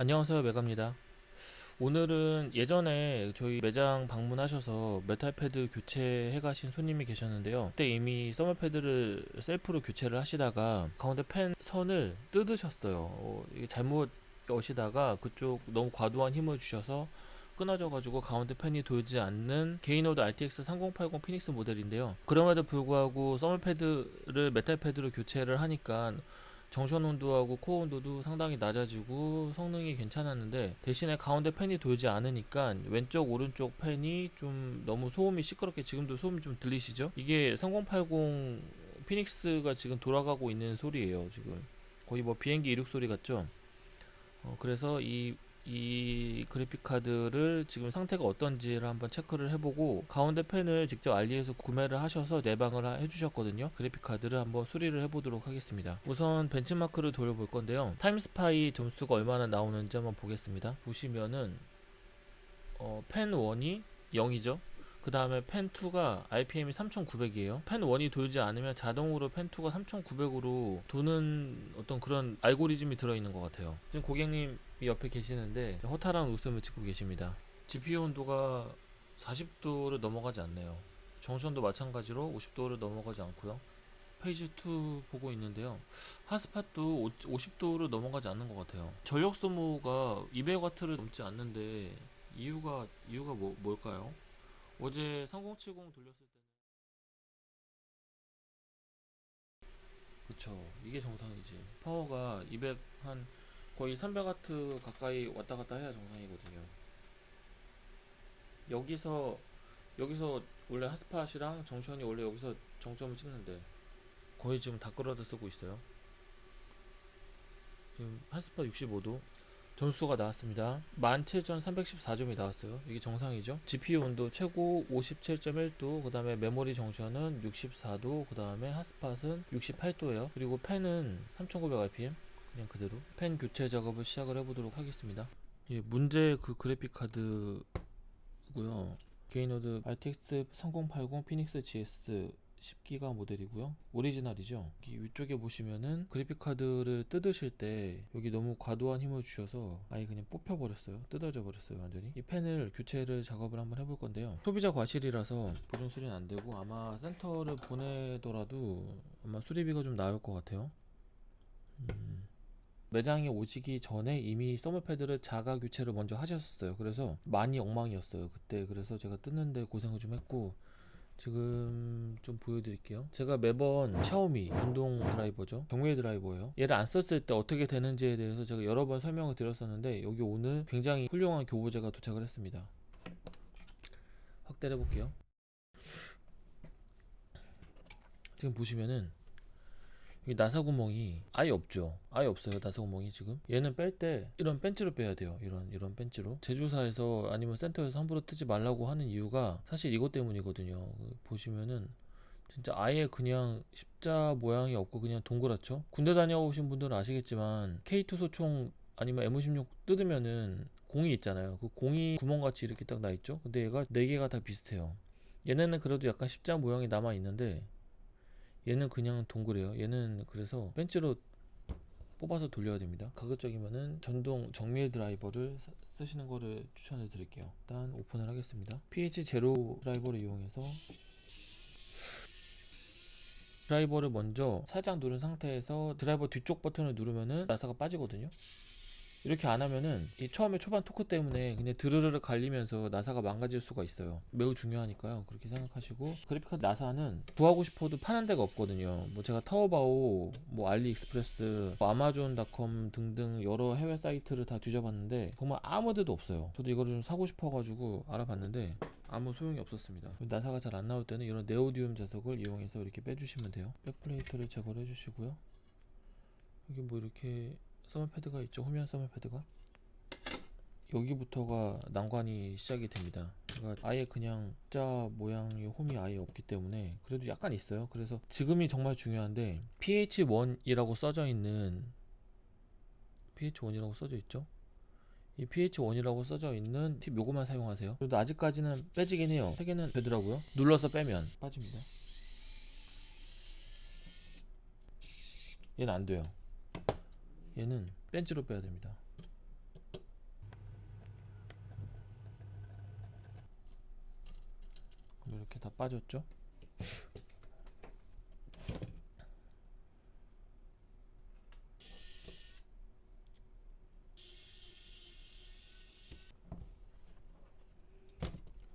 안녕하세요 메가입니다. 오늘은 예전에 저희 매장 방문하셔서 메탈 패드 교체해 가신 손님이 계셨는데요. 그때 이미 서머 패드를 셀프로 교체를 하시다가 가운데 펜 선을 뜯으셨어요. 어, 잘못 여시다가 그쪽 너무 과도한 힘을 주셔서 끊어져 가지고 가운데 펜이 돌지 않는 게이노드 RTX 3080 피닉스 모델인데요. 그럼에도 불구하고 서머 패드를 메탈 패드로 교체를 하니까 정션 온도하고 코어 온도도 상당히 낮아지고 성능이 괜찮았는데 대신에 가운데 팬이 돌지 않으니까 왼쪽 오른쪽 팬이 좀 너무 소음이 시끄럽게 지금도 소음 좀 들리시죠? 이게 3080 피닉스가 지금 돌아가고 있는 소리예요 지금 거의 뭐 비행기 이륙 소리 같죠? 어, 그래서 이, 이 그래픽 카드를 지금 상태가 어떤지를 한번 체크를 해보고 가운데 펜을 직접 알리에서 구매를 하셔서 내방을 하- 해주셨거든요. 그래픽 카드를 한번 수리를 해보도록 하겠습니다. 우선 벤치마크를 돌려볼 건데요. 타임스파이 점수가 얼마나 나오는지 한번 보겠습니다. 보시면은 어, 펜 1이 0이죠. 그 다음에 펜 2가 RPM이 3900이에요. 펜 1이 돌지 않으면 자동으로 펜 2가 3900으로 도는 어떤 그런 알고리즘이 들어있는 것 같아요. 지금 고객님이 옆에 계시는데 허탈한 웃음을 짓고 계십니다. GPU 온도가 40도를 넘어가지 않네요. 정션도 마찬가지로 50도를 넘어가지 않고요. 페이지 2 보고 있는데요. 핫스팟도 50도를 넘어가지 않는 것 같아요. 전력 소모가 200W를 넘지 않는데 이유가 이유가 뭐, 뭘까요? 어제 3070 돌렸을 때는. 그쵸. 이게 정상이지. 파워가 200 한 거의 300W 가까이 왔다 갔다 해야 정상이거든요. 여기서 여기서 원래 핫스팟이랑 정션이 원래 여기서 정점을 찍는데 거의 지금 다 끌어다 쓰고 있어요. 지금 핫스팟 65도 점수가 나왔습니다. 17,314점이 나왔어요. 이게 정상이죠? GPU 온도 최고 57.1도 그 다음에 메모리 정션은 64도 그 다음에 핫스팟은 68도예요. 그리고 펜은 3900rpm 그냥 그대로. 펜 교체 작업을 시작을 해보도록 하겠습니다. 예, 문제 그 그래픽 카드고요. 게이노드 RTX 3080 피닉스 GS 10기가 모델이고요. 오리지널이죠. 여기 위쪽에 보시면은 그래픽 카드를 뜯으실 때 여기 너무 과도한 힘을 주셔서 아예 그냥 뽑혀 버렸어요. 뜯어져 버렸어요, 완전히. 이 펜을 교체를 작업을 한번 해볼 건데요. 소비자 과실이라서 보존 수리는 안 되고 아마 센터를 보내더라도 아마 수리비가 좀 나올 것 같아요. 음. 매장에 오시기 전에 이미 서머 패드를 자가 교체를 먼저 하셨어요. 그래서 많이 엉망이었어요. 그때 그래서 제가 뜯는데 고생을 좀 했고 지금 좀 보여드릴게요. 제가 매번 샤오미 운동 드라이버죠. 경밀 드라이버예요. 얘를 안 썼을 때 어떻게 되는지에 대해서 제가 여러 번 설명을 드렸었는데 여기 오늘 굉장히 훌륭한 교보제가 도착을 했습니다. 확대를 해볼게요. 지금 보시면은 이 나사 구멍이 아예 없죠. 아예 없어요. 나사 구멍이 지금. 얘는 뺄 때 이런 벤치로 빼야 돼요. 이런 이런 벤치로. 제조사에서 아니면 센터에서 함부로 뜨지 말라고 하는 이유가 사실 이것 때문이거든요. 그 보시면은 진짜 아예 그냥 십자 모양이 없고 그냥 동그랗죠. 군대 다녀오신 분들은 아시겠지만 K2 소총 아니면 M16 뜯으면은 공이 있잖아요. 그 공이 구멍같이 이렇게 딱 나 있죠. 근데 얘가 네 개가 다 비슷해요. 얘네는 그래도 약간 십자 모양이 남아 있는데 얘는 그냥 동그래요. 얘는 그래서 벤치로 뽑아서 돌려야 됩니다. 가급적이면은 전동 정밀 드라이버를 사- 쓰시는 거를 추천해 드릴게요. 일단 오픈을 하겠습니다. pH0 드라이버를 이용해서 드라이버를 먼저 살짝 누른 상태에서 드라이버 뒤쪽 버튼을 누르면은 나사가 빠지거든요. 이렇게 안 하면은 이 처음에 초반 토크 때문에 그냥 드르르르 갈리면서 나사가 망가질 수가 있어요. 매우 중요하니까요. 그렇게 생각하시고 그래픽카드 나사는 구하고 싶어도 파는 데가 없거든요. 뭐 제가 타오바오, 뭐 알리익스프레스, 뭐 아마존닷컴 등등 여러 해외 사이트를 다 뒤져봤는데 정말 아무 데도 없어요. 저도 이거를 좀 사고 싶어가지고 알아봤는데 아무 소용이 없었습니다. 나사가 잘 안 나올 때는 이런 네오디움 자석을 이용해서 이렇게 빼주시면 돼요. 백플레이트를 제거를 해주시고요. 여기 뭐 이렇게 서머 패드가 있죠. 후면 서머 패드가 여기부터가 난관이 시작이 됩니다. 제가 아예 그냥 자 모양의 홈이 아예 없기 때문에 그래도 약간 있어요. 그래서 지금이 정말 중요한데 pH1이라고 써져 있는 pH1이라고 써져 있죠. 이 pH1이라고 써져 있는 팁 요거만 사용하세요. 그래도 아직까지는 빼지긴 해요. 세 개는 되더라고요. 눌러서 빼면 빠집니다. 얘는 안 돼요. 얘는 벤치로 빼야 됩니다. 이렇게 다 빠졌죠?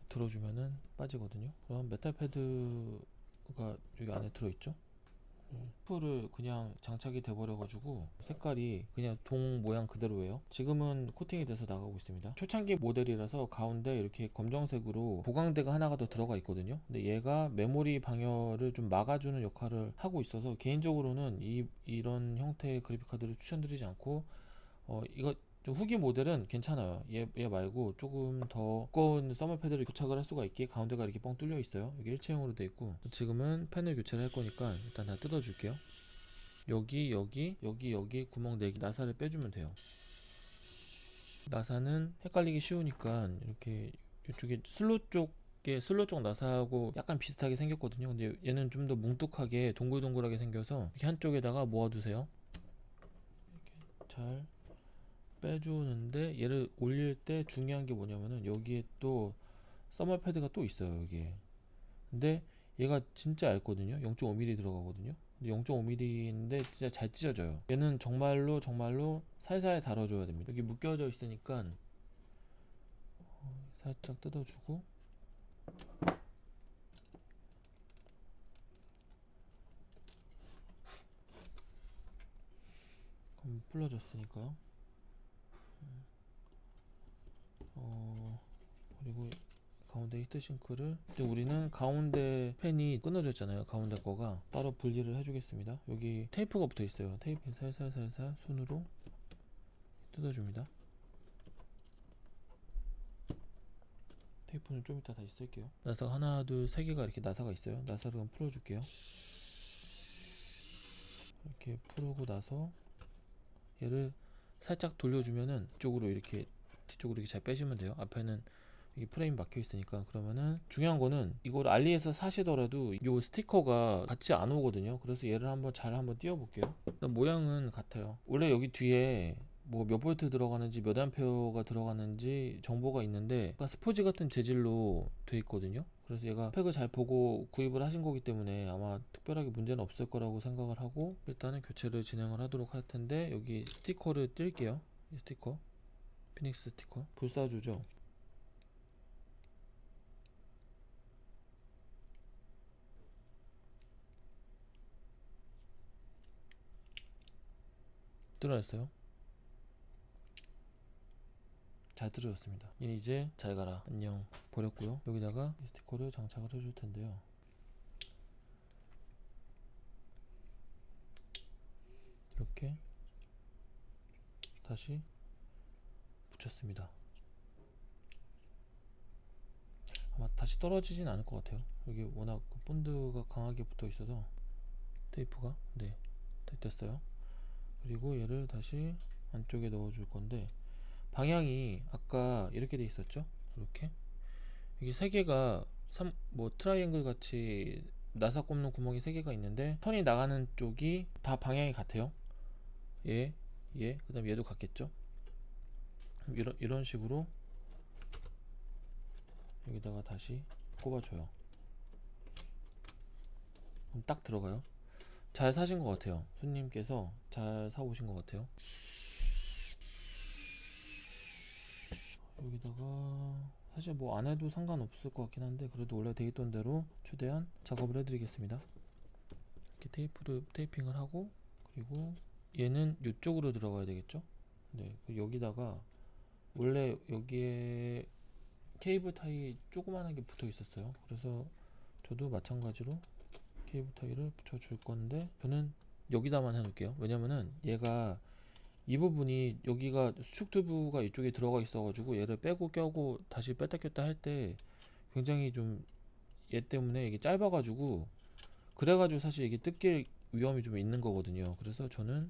들어주면은 빠지거든요. 그럼 메탈 패드가 여기 안에 들어있죠? 풀을 그냥 장착이 돼버려가지고 색깔이 그냥 동 모양 그대로예요. 지금은 코팅이 돼서 나가고 있습니다. 초창기 모델이라서 가운데 이렇게 검정색으로 보강대가 하나가 더 들어가 있거든요. 근데 얘가 메모리 방열을 좀 막아주는 역할을 하고 있어서 개인적으로는 이 이런 형태의 그래픽 카드를 추천드리지 않고 어 이거 좀 후기 모델은 괜찮아요. 얘, 얘 말고 조금 더 두꺼운 서머 패드를 부착을 할 수가 있게 가운데가 이렇게 뻥 뚫려 있어요. 여기 일체형으로 돼 있고 지금은 펜을 교체를 할 거니까 일단 다 뜯어 줄게요. 여기 여기 여기 여기 구멍 4개 나사를 빼주면 돼요. 나사는 헷갈리기 쉬우니까 이렇게 이쪽에 슬롯 쪽에 슬롯 쪽 나사하고 약간 비슷하게 생겼거든요. 근데 얘는 좀 더 뭉툭하게 동글동글하게 생겨서 이렇게 한쪽에다가 모아두세요. 이렇게 잘 빼주는데 얘를 올릴 때 중요한 게 뭐냐면은 여기에 또 서머 패드가 또 있어요 여기에. 근데 얘가 진짜 얇거든요. 0.5mm 들어가거든요. 근데 0.5mm인데 진짜 잘 찢어져요. 얘는 정말로 정말로 살살 다뤄줘야 됩니다. 여기 묶여져 있으니까 어, 살짝 뜯어주고. 그럼 풀러졌으니까요 어 그리고 가운데 히트싱크를 근데 우리는 가운데 팬이 끊어졌잖아요 가운데 거가. 따로 분리를 해주겠습니다. 여기 테이프가 붙어 있어요. 테이프 살살살살 손으로 뜯어줍니다. 테이프는 좀 이따 다시 쓸게요. 나사가 하나 둘 세 개가 이렇게 나사가 있어요. 나사를 그럼 풀어줄게요. 이렇게 풀고 나서 얘를 살짝 돌려주면은 이쪽으로 이렇게 뒤쪽으로 이렇게 잘 빼시면 돼요. 앞에는 이게 프레임 막혀 있으니까 그러면은 중요한 거는 이걸 알리에서 사시더라도 요 스티커가 같이 안 오거든요. 그래서 얘를 한번 잘 한번 띄워 볼게요. 모양은 같아요. 원래 여기 뒤에 뭐 몇 볼트 들어가는지 몇 암페어가 들어가는지 정보가 있는데 스포지 같은 재질로 돼 있거든요. 그래서 얘가 팩을 잘 보고 구입을 하신 거기 때문에 아마 특별하게 문제는 없을 거라고 생각을 하고 일단은 교체를 진행을 하도록 할 텐데 여기 스티커를 뜰게요. 이 스티커 피닉스 스티커 불사조죠. 뚫어냈어요. 잘 들어졌습니다. 얘 이제 잘 가라. 안녕. 버렸고요. 여기다가 이 스티커를 장착을 해줄 텐데요. 이렇게 다시 붙였습니다. 아마 다시 떨어지진 않을 것 같아요. 여기 워낙 그 본드가 강하게 붙어 있어서 테이프가 네다 됐어요. 그리고 얘를 다시 안쪽에 넣어 줄 건데 방향이 아까 이렇게 돼 있었죠? 이렇게 여기 세 개가 삼, 뭐 트라이앵글 같이 나사 꼽는 구멍이 세 개가 있는데 턴이 나가는 쪽이 다 방향이 같아요. 얘, 얘, 그 다음 얘도 같겠죠? 이런 이런 식으로 여기다가 다시 꼽아줘요. 그럼 딱 들어가요. 잘 사신 것 같아요. 손님께서 잘 사오신 것 같아요. 여기다가 사실 뭐 안 해도 상관없을 것 같긴 한데 그래도 원래 돼 있던 대로 최대한 작업을 해드리겠습니다. 이렇게 테이프를 테이핑을 하고 그리고 얘는 이쪽으로 들어가야 되겠죠? 네, 그 여기다가 원래 여기에 케이블 타이 조그만하게 붙어 있었어요. 그래서 저도 마찬가지로 케이블 타이를 붙여줄 건데 저는 여기다만 해놓을게요. 왜냐면은 얘가 이 부분이 여기가 수축 튜브가 이쪽에 들어가 있어가지고 얘를 빼고 껴고 다시 뺐다 꼈다 할 때 굉장히 좀 얘 때문에 이게 짧아가지고 그래가지고 사실 이게 뜯길 위험이 좀 있는 거거든요. 그래서 저는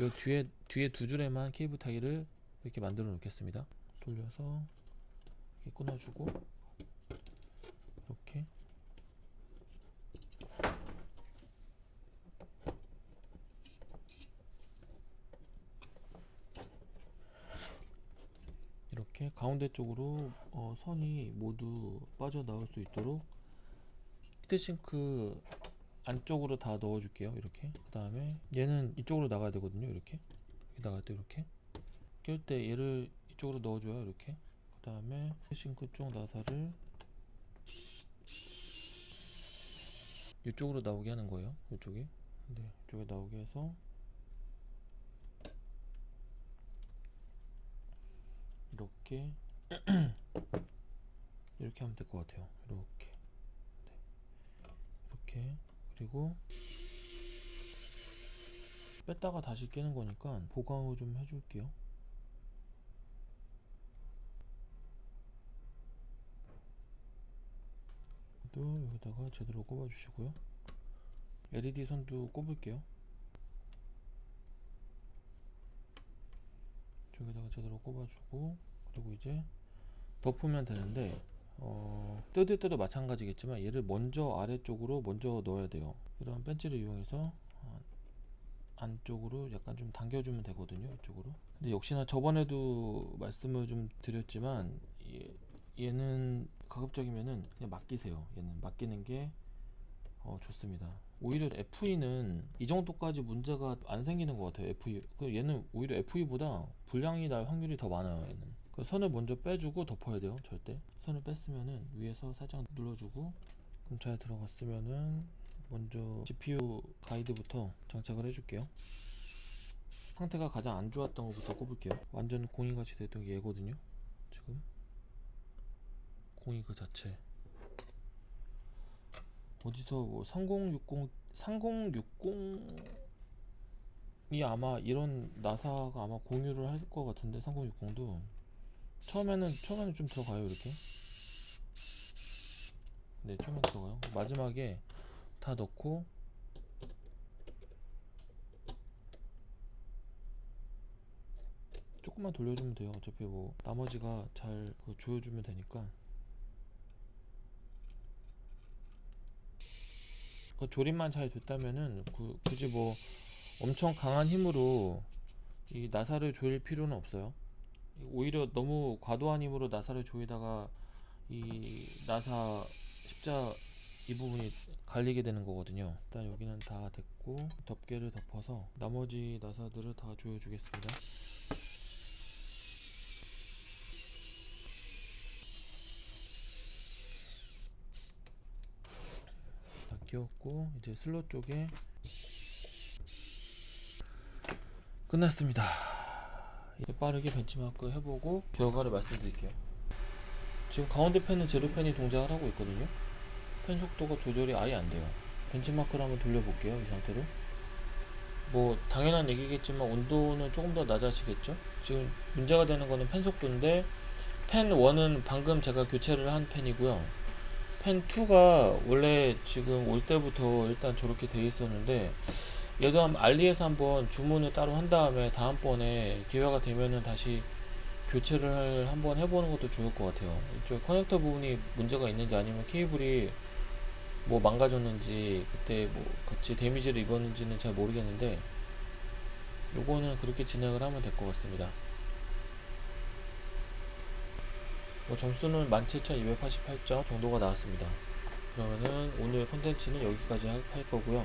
요 뒤에 뒤에 두 줄에만 케이블 타이를 이렇게 만들어 놓겠습니다. 돌려서 이렇게 끊어주고 이렇게 이렇게 가운데 쪽으로 어, 선이 모두 빠져나올 수 있도록 히트싱크 안쪽으로 다 넣어줄게요. 이렇게. 그 다음에 얘는 이쪽으로 나가야 되거든요. 이렇게. 나갈 때 이렇게. 낄 때 얘를 이쪽으로 넣어줘요. 이렇게. 그 다음에 히트싱크 쪽 나사를 이쪽으로 나오게 하는 거예요. 이쪽에. 네, 이쪽에 나오게 해서 이렇게 이렇게 하면 될 것 같아요. 이렇게 네. 이렇게 그리고 뺐다가 다시 끼는 거니까 보강을 좀 해줄게요. 또 여기다가 제대로 꼽아주시고요. LED 선도 꼽을게요. 저기다가 제대로 꼽아주고 그리고 이제 덮으면 되는데 어, 뜯을 때도 마찬가지겠지만 얘를 먼저 아래쪽으로 먼저 넣어야 돼요. 이런 벤치를 이용해서 어, 안쪽으로 약간 좀 당겨주면 되거든요. 이쪽으로. 근데 역시나 저번에도 말씀을 좀 드렸지만 얘, 얘는 가급적이면은 그냥 맡기세요. 얘는 맡기는 게 어, 좋습니다. 오히려 FE는 이 정도까지 문제가 안 생기는 것 같아요. FE. 그 얘는 오히려 FE보다 불량이 날 확률이 더 많아요. 얘는. 그 선을 먼저 빼주고 덮어야 돼요. 절대. 선을 뺐으면은 위에서 살짝 눌러주고 잘 들어갔으면은 먼저 GPU 가이드부터 장착을 해줄게요. 상태가 가장 안 좋았던 것부터 꼽을게요. 완전 공인같이 됐던 게 얘거든요. 지금 공인 그 자체. 어디서 뭐 3060, 3060이 아마 이런 나사가 아마 공유를 할 것 같은데 3060도 처음에는 처음에는 좀 들어가요 이렇게. 네, 처음에 들어가요. 마지막에 다 넣고 조금만 돌려주면 돼요. 어차피 뭐 나머지가 잘 그거 조여주면 되니까. 그 조립만 잘 됐다면은 그, 굳이 뭐 엄청 강한 힘으로 이 나사를 조일 필요는 없어요. 오히려 너무 과도한 힘으로 나사를 조이다가 이 나사 십자 이 부분이 갈리게 되는 거거든요. 일단 여기는 다 됐고 덮개를 덮어서 나머지 나사들을 다 조여 주겠습니다. 다 끼웠고 이제 슬롯 쪽에 끝났습니다. 빠르게 벤치마크 해보고 결과를 말씀드릴게요. 지금 가운데 펜은 제로 펜이 동작을 하고 있거든요. 펜 속도가 조절이 아예 안 돼요. 벤치마크를 한번 돌려볼게요. 이 상태로. 뭐 당연한 얘기겠지만 온도는 조금 더 낮아지겠죠. 지금 문제가 되는 거는 펜 속도인데 펜 1은 방금 제가 교체를 한 펜이고요. 펜 2가 원래 지금 올 때부터 일단 저렇게 돼 있었는데 얘도 한 알리에서 한번 주문을 따로 한 다음에 다음번에 기회가 되면은 다시 교체를 할- 한번 해보는 것도 좋을 것 같아요. 이쪽 커넥터 부분이 문제가 있는지 아니면 케이블이 뭐 망가졌는지 그때 뭐 같이 데미지를 입었는지는 잘 모르겠는데 요거는 그렇게 진행을 하면 될 것 같습니다. 뭐 점수는 17,288점 정도가 나왔습니다. 그러면은 오늘 콘텐츠는 여기까지 할- 할 거고요.